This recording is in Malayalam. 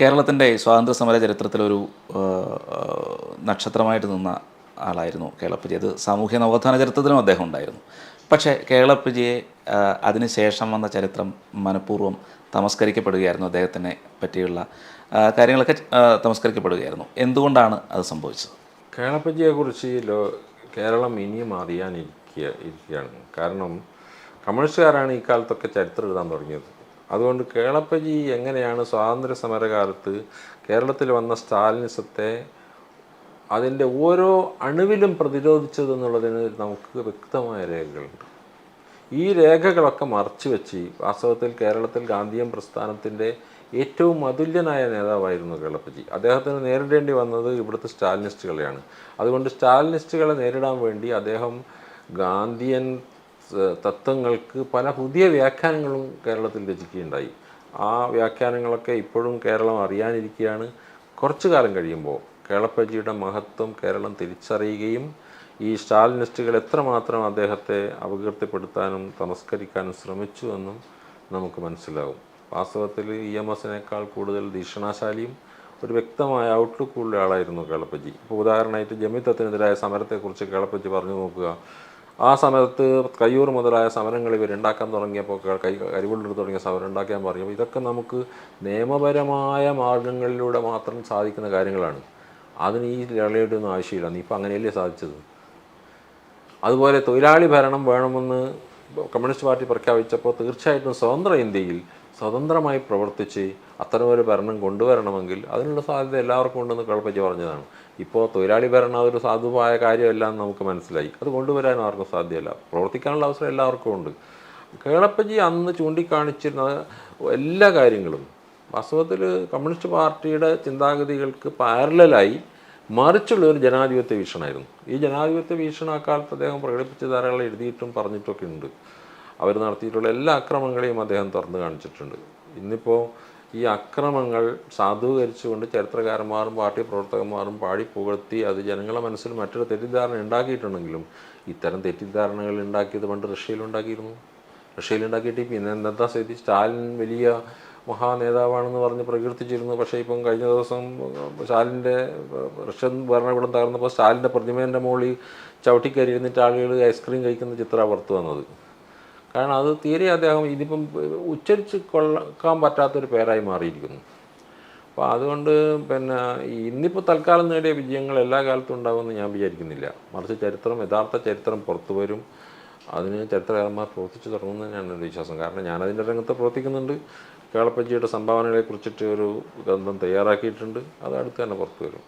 കേരളത്തിന്റെ സ്വാതന്ത്ര്യ സമര ചരിത്രത്തിലൊരു നക്ഷത്രമായിട്ട് നിന്ന ആളായിരുന്നു കേളപ്പജി. അത് സാമൂഹ്യ നവോത്ഥാന ചരിത്രത്തിലും അദ്ദേഹം ഉണ്ടായിരുന്നു. പക്ഷേ കേളപ്പജിയെ അതിനുശേഷം വന്ന ചരിത്രം മനഃപൂർവം തമസ്കരിക്കപ്പെടുകയായിരുന്നു അദ്ദേഹത്തിനെ പറ്റിയുള്ള കാര്യങ്ങളൊക്കെ തമസ്കരിക്കപ്പെടുകയായിരുന്നു. എന്തുകൊണ്ടാണ് അത് സംഭവിച്ചത്? കേളപ്പജിയെക്കുറിച്ച് ലോ കേരളം ഇനിയും അറിയാനിരിക്കുക ഇരിക്കുകയാണ്. കാരണം കമ്മ്യൂണിസ്റ്റുകാരാണ് ഈ കാലത്തൊക്കെ ചരിത്രം എഴുതാൻ തുടങ്ങിയത്. അതുകൊണ്ട് കേളപ്പജി എങ്ങനെയാണ് സ്വാതന്ത്ര്യ സമരകാലത്ത് കേരളത്തിൽ വന്ന സ്റ്റാലിനിസത്തെ അതിന്റെ ഓരോ അണുവിലും പ്രതിരോധിച്ചത് എന്നുള്ളതിന് നമുക്ക് വ്യക്തമായ രേഖകളുണ്ട്. ഈ രേഖകളൊക്കെ മറച്ചു വെച്ച് വാസ്തവത്തിൽ കേരളത്തിൽ ഗാന്ധിയൻ പ്രസ്ഥാനത്തിന്റെ ഏറ്റവും അതുല്യനായ നേതാവായിരുന്നു കേളപ്പജി. അദ്ദേഹത്തിന് നേരിടേണ്ടി വന്നത് ഇവിടുത്തെ സ്റ്റാലിനിസ്റ്റുകളെയാണ്. അതുകൊണ്ട് സ്റ്റാലിനിസ്റ്റുകളെ നേരിടാൻ വേണ്ടി അദ്ദേഹം ഗാന്ധിയൻ തത്വങ്ങൾക്ക് പല പുതിയ വ്യാഖ്യാനങ്ങളും കേരളത്തിൽ രചിക്കുകയുണ്ടായി. ആ വ്യാഖ്യാനങ്ങളൊക്കെ ഇപ്പോഴും കേരളം അറിയാനിരിക്കുകയാണ് കുറച്ചു കാലം കഴിയുമ്പോൾ കേളപ്പജിയുടെ മഹത്വം കേരളം തിരിച്ചറിയുകയും ഈ സ്റ്റാലിനിസ്റ്റുകൾ എത്രമാത്രം അദ്ദേഹത്തെ അപകീർത്തിപ്പെടുത്താനും തമസ്കരിക്കാനും ശ്രമിച്ചു എന്നും നമുക്ക് മനസ്സിലാവും. വാസ്തവത്തിൽ ഇ എം എസിനേക്കാൾ കൂടുതൽ ദീക്ഷണാശാലിയും ഒരു വ്യക്തമായ ഔട്ട്ലുക്കുള്ള ആളായിരുന്നു കേളപ്പജി. ഇപ്പോൾ ഉദാഹരണമായിട്ട് ജമിത്തത്തിനെതിരായ സമരത്തെക്കുറിച്ച് കേളപ്പജി പറഞ്ഞു നോക്കുക. ആ സമയത്ത് കയ്യൂർ മുതലായ സമരങ്ങൾ ഇവർ ഉണ്ടാക്കാൻ തുടങ്ങിയപ്പോൾ ക- കൈ കരിവുള്ളൂർ തുടങ്ങിയ സമരം ഉണ്ടാക്കാൻ പറയും ഇതൊക്കെ നമുക്ക് നിയമപരമായ മാർഗങ്ങളിലൂടെ മാത്രം സാധിക്കുന്ന കാര്യങ്ങളാണ്. അതിന് ഈ ലളിയുടെ ആവശ്യമില്ല. നീ ഇപ്പം അങ്ങനെയല്ലേ സാധിച്ചത്? അതുപോലെ തൊഴിലാളി ഭരണം വേണമെന്ന് കമ്മ്യൂണിസ്റ്റ് പാർട്ടി പ്രഖ്യാപിച്ചപ്പോൾ തീർച്ചയായിട്ടും സ്വതന്ത്ര ഇന്ത്യയിൽ സ്വതന്ത്രമായി പ്രവർത്തിച്ച് അത്തരമൊരു ഭരണം കൊണ്ടുവരണമെങ്കിൽ അതിനുള്ള സാധ്യത എല്ലാവർക്കും ഉണ്ടെന്ന് കളപ്പറ്റി പറഞ്ഞതാണ്. ഇപ്പോൾ തൊഴിലാളി ഭരണം അതൊരു സാധുവായ കാര്യമല്ല എന്ന് നമുക്ക് മനസ്സിലായി. അത് കൊണ്ടുവരാൻ ആർക്കും സാധ്യമല്ല പ്രവർത്തിക്കാനുള്ള അവസരം എല്ലാവർക്കും ഉണ്ട്. കേളപ്പജി അന്ന് ചൂണ്ടിക്കാണിച്ചിരുന്ന എല്ലാ കാര്യങ്ങളും വാസ്തവത്തിൽ കമ്മ്യൂണിസ്റ്റ് പാർട്ടിയുടെ ചിന്താഗതികൾക്ക് പാരലായി മറിച്ചുള്ള ഒരു ജനാധിപത്യ വീക്ഷണമായിരുന്നു. ഈ ജനാധിപത്യ വീക്ഷണ അക്കാലത്ത് അദ്ദേഹം പ്രകടിപ്പിച്ച ധാരാളം എഴുതിയിട്ടും പറഞ്ഞിട്ടൊക്കെ ഉണ്ട്. അവർ നടത്തിയിട്ടുള്ള എല്ലാ അക്രമങ്ങളെയും അദ്ദേഹം തുറന്നു കാണിച്ചിട്ടുണ്ട്. ഇന്നിപ്പോൾ ഈ അക്രമങ്ങൾ സാധൂകരിച്ചുകൊണ്ട് ചരിത്രകാരന്മാരും പാർട്ടി പ്രവർത്തകന്മാരും പാടി പുകഴ്ത്തി അത് ജനങ്ങളുടെ മനസ്സിൽ മറ്റൊരു തെറ്റിദ്ധാരണ ഉണ്ടാക്കിയിട്ടുണ്ടെങ്കിലും ഇത്തരം തെറ്റിദ്ധാരണകൾ ഉണ്ടാക്കിയത് പണ്ട് റഷ്യയിൽ ഉണ്ടാക്കിയിട്ട് പിന്നെ എന്താ സ്ഥിതി? സ്റ്റാലിൻ വലിയ മഹാനേതാവാണെന്ന് പറഞ്ഞ് പ്രകീർത്തിച്ചിരുന്നു. പക്ഷേ ഇപ്പം കഴിഞ്ഞ ദിവസം സ്റ്റാലിന്റെ റഷ്യൻ ഭരണകൂടം തകർന്നപ്പോൾ സ്റ്റാലിന്റെ പ്രതിമേന്റെ മുകളിൽ ചവിട്ടിക്കയറി ഇരുന്നിട്ട് ആളുകൾ ഐസ്ക്രീം കഴിക്കുന്ന ചിത്രമാണ് പുറത്തു വന്നത്. കാരണം അത് തീരെ അദ്ദേഹം ഇതിപ്പം ഉച്ചരിച്ച് കൊള്ളക്കാൻ പറ്റാത്തൊരു പേരായി മാറിയിരിക്കുന്നു. അപ്പോൾ അതുകൊണ്ട് പിന്നെ ഇന്നിപ്പോൾ തൽക്കാലം നേടിയ വിജയങ്ങൾ എല്ലാ കാലത്തും ഉണ്ടാകുമെന്ന് ഞാൻ വിചാരിക്കുന്നില്ല. മറിച്ച് ചരിത്രം യഥാർത്ഥ ചരിത്രം പുറത്തു വരും. അതിന് ചരിത്രകാരന്മാർ പ്രവർത്തിച്ചു തുടങ്ങുമെന്ന് തന്നെയാണ് എന്റെ വിശ്വാസം. കാരണം ഞാനതിന്റെ രംഗത്ത് പ്രവർത്തിക്കുന്നുണ്ട്. കേളപ്പജിയുടെ സംഭാവനകളെ കുറിച്ചിട്ട് ഒരു ഗ്രന്ഥം തയ്യാറാക്കിയിട്ടുണ്ട്. അത് അടുത്ത് തന്നെ പുറത്തു വരും.